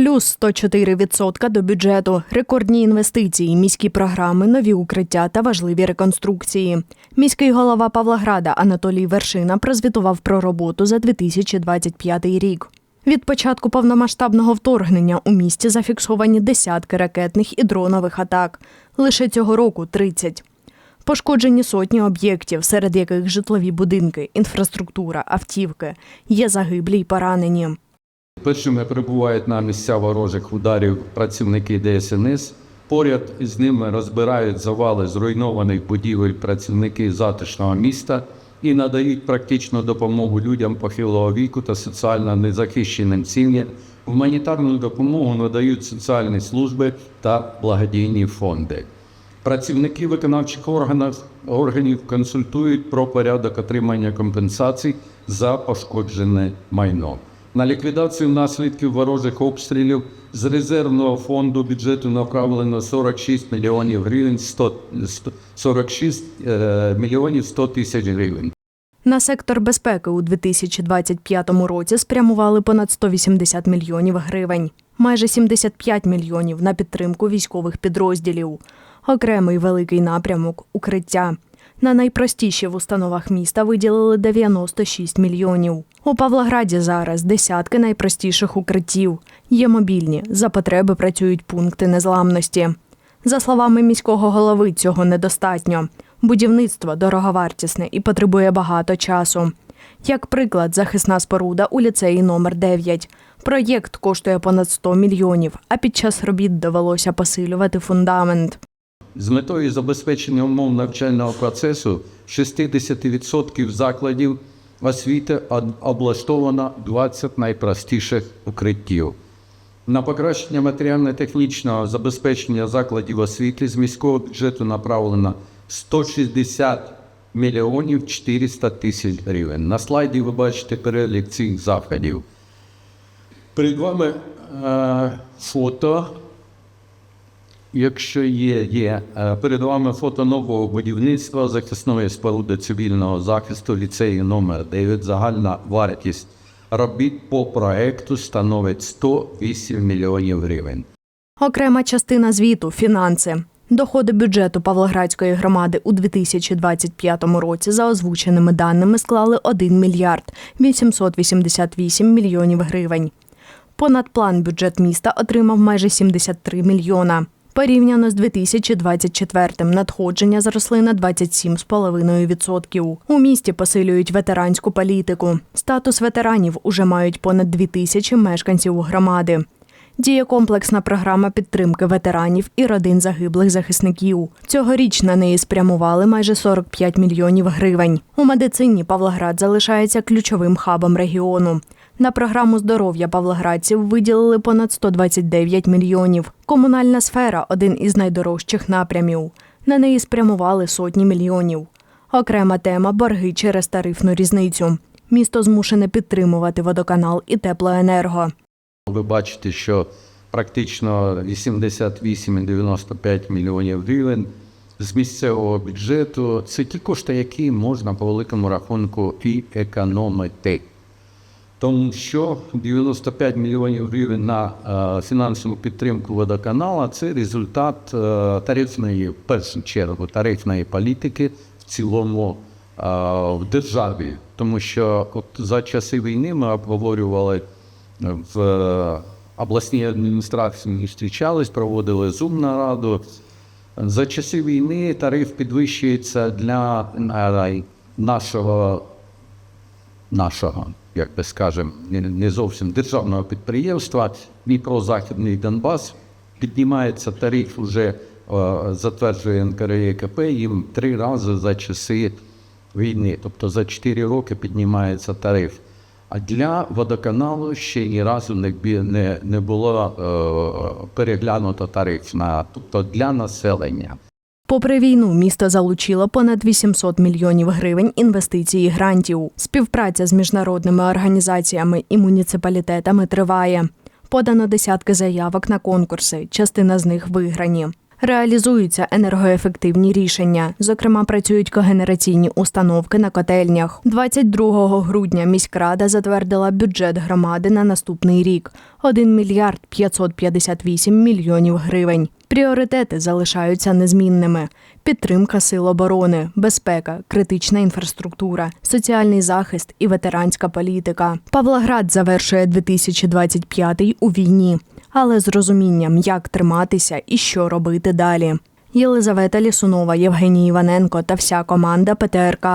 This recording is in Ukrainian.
Плюс 104% до бюджету, рекордні інвестиції, міські програми, нові укриття та важливі реконструкції. Міський голова Павлограда Анатолій Вершина прозвітував про роботу за 2025 рік. Від початку повномасштабного вторгнення у місті зафіксовані десятки ракетних і дронових атак. Лише цього року 30. Пошкоджені сотні об'єктів, серед яких житлові будинки, інфраструктура, автівки. Є загиблі й поранені. Першими прибувають на місця ворожих ударів працівники ДСНС. Поряд із ними розбирають завали зруйнованих будівель працівники затишного міста і надають практичну допомогу людям похилого віку та соціально незахищеним сім'ям. Гуманітарну допомогу надають соціальні служби та благодійні фонди. Працівники виконавчих органів, органів консультують про порядок отримання компенсацій за пошкоджене майно. На ліквідацію наслідків ворожих обстрілів з резервного фонду бюджету направлено 46 мільйонів гривень 100, 100 46 е, мільйонів 100 тисяч гривень. На сектор безпеки у 2025 році спрямували понад 180 мільйонів гривень, майже 75 мільйонів на підтримку військових підрозділів. Окремий великий напрямок укриття. На найпростіші в установах міста виділили 96 мільйонів. У Павлограді зараз десятки найпростіших укриттів. Є мобільні, за потреби працюють пункти незламності. За словами міського голови, цього недостатньо. Будівництво дороговартісне і потребує багато часу. Як приклад, захисна споруда у ліцеї номер 9 Проєкт коштує понад 100 мільйонів, а під час робіт довелося посилювати фундамент. З метою забезпечення умов навчального процесу 60% закладів освіти облаштовано 20 найпростіших укриттів. На покращення матеріально-технічного забезпечення закладів освіти з міського бюджету направлено 160 мільйонів 400 тисяч гривень. На слайді ви бачите перелік цих заходів. Перед вами е, фото Якщо є, є Е, перед вами фото нового будівництва захисної споруди цивільного захисту ліцею номер 9 Загальна вартість робіт по проекту становить 108 мільйонів гривень. Окрема частина звіту фінанси. Доходи бюджету Павлоградської громади у 2025 році за озвученими даними склали 1 мільярд 888 мільйонів гривень. Понад план бюджет міста отримав майже 73 мільйона. Порівняно з 2024-м надходження зросли на 27,5%. У місті посилюють ветеранську політику. Статус ветеранів уже мають понад 2 тисячі мешканців громади. Діє комплексна програма підтримки ветеранів і родин загиблих захисників. Цьогоріч на неї спрямували майже 45 мільйонів гривень. У медицині Павлоград залишається ключовим хабом регіону. На програму здоров'я павлоградців виділили понад 129 мільйонів. Комунальна сфера один із найдорожчих напрямів. На неї спрямували сотні мільйонів. Окрема тема борги через тарифну різницю. Місто змушене підтримувати водоканал і теплоенерго. Ви бачите, що практично 88,95 мільйонів гривень з місцевого бюджету це ті кошти, які можна по великому рахунку і економити. Тому що 95 мільйонів гривень на е, фінансову підтримку водоканала це результат е, тарифної, в першу чергу, тарифної політики в цілому е, в державі. Тому що от за часи війни ми обговорювали в е, обласній адміністрації, зустрічались, проводили зум нараду. За часи війни тариф підвищується для е, нашого нашого, як би скажемо, не- зовсім державного підприємства Дніпро-Західний Донбас. Піднімається тариф уже е, затверджує НКРЕКП їм три рази за часи війни. Тобто за 4 роки піднімається тариф. А для водоканалу ще ні разу не, не, не було е, переглянуто тариф на тобто для населення. Попри війну, місто залучило понад 800 мільйонів гривень інвестицій і грантів. Співпраця з міжнародними організаціями і муніципалітетами триває. Подано десятки заявок на конкурси, частина з них виграні. Реалізуються енергоефективні рішення. Зокрема, працюють когенераційні установки на котельнях. 22 грудня міськрада затвердила бюджет громади на наступний рік 1 мільярд 558 мільйонів гривень. Пріоритети залишаються незмінними: підтримка сил оборони, безпека, критична інфраструктура, соціальний захист і ветеранська політика. Павлоград завершує 2025 у війні, але з розумінням, як триматися і що робити далі. Єлизавета Лісунова, Євгеній Іваненко та вся команда ПТРК.